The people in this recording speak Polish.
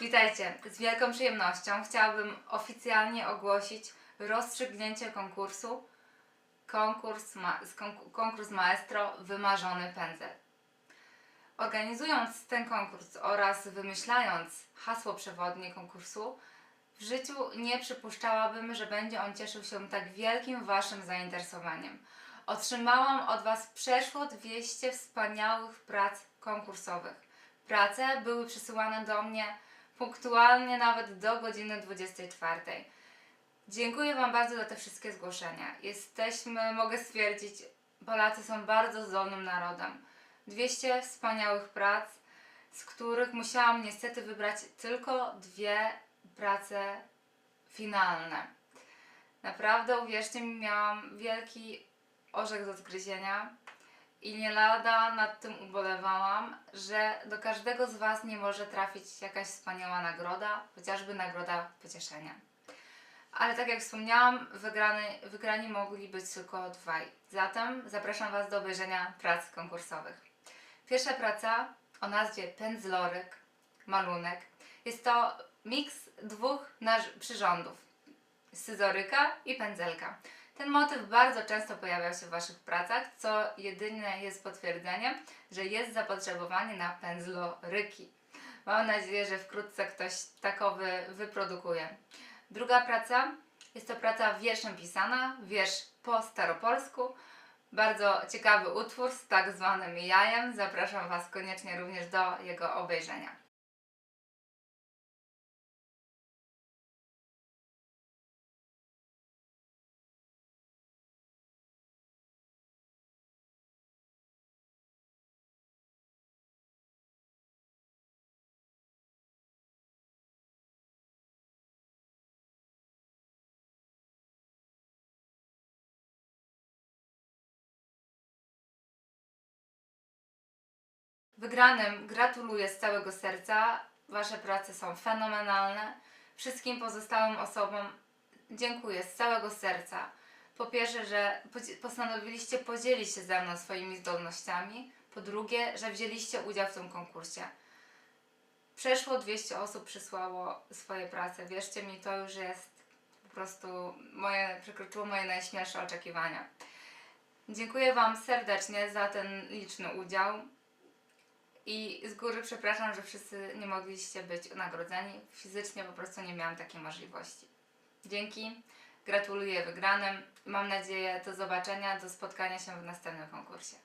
Witajcie. Z wielką przyjemnością chciałabym oficjalnie ogłosić rozstrzygnięcie konkursu konkurs, ma, konkurs Maestro Wymarzony Pędzel. Organizując ten konkurs oraz wymyślając hasło przewodnie konkursu, w życiu nie przypuszczałabym, że będzie on cieszył się tak wielkim Waszym zainteresowaniem. Otrzymałam od Was przeszło 200 wspaniałych prac konkursowych. Prace były przysyłane do mnie punktualnie nawet do godziny 24. Dziękuję Wam bardzo za te wszystkie zgłoszenia. Jesteśmy, mogę stwierdzić, Polacy są bardzo zdolnym narodem. 200 wspaniałych prac, z których musiałam niestety wybrać tylko dwie prace finalne. Naprawdę, uwierzcie mi, miałam wielki orzech do zgryzienia i nie lada nad tym ubolewałam, że do każdego z Was nie może trafić jakaś wspaniała nagroda, chociażby nagroda pocieszenia. Ale tak jak wspomniałam, wygrany, wygrani mogli być tylko dwaj. Zatem zapraszam Was do obejrzenia prac konkursowych. Pierwsza praca o nazwie Pędzloryk, malunek. Jest to miks dwóch naż- przyrządów. Scyzoryka i pędzelka. Ten motyw bardzo często pojawiał się w Waszych pracach, co jedynie jest potwierdzeniem, że jest zapotrzebowanie na pędzloryki. Mam nadzieję, że wkrótce ktoś takowy wyprodukuje. Druga praca jest to praca wierszem pisana, wiersz po staropolsku. Bardzo ciekawy utwór z tak zwanym jajem. Zapraszam Was koniecznie również do jego obejrzenia. Wygranym gratuluję z całego serca. Wasze prace są fenomenalne. Wszystkim pozostałym osobom dziękuję z całego serca. Po pierwsze, że postanowiliście podzielić się ze mną swoimi zdolnościami. Po drugie, że wzięliście udział w tym konkursie. Przeszło 200 osób przysłało swoje prace. Wierzcie mi, to już jest po prostu moje, przekroczyło moje najśmielsze oczekiwania. Dziękuję Wam serdecznie za ten liczny udział. I z góry przepraszam, że wszyscy nie mogliście być nagrodzeni. Fizycznie po prostu nie miałam takiej możliwości. Dzięki, gratuluję wygranym. Mam nadzieję do zobaczenia, do spotkania się w następnym konkursie.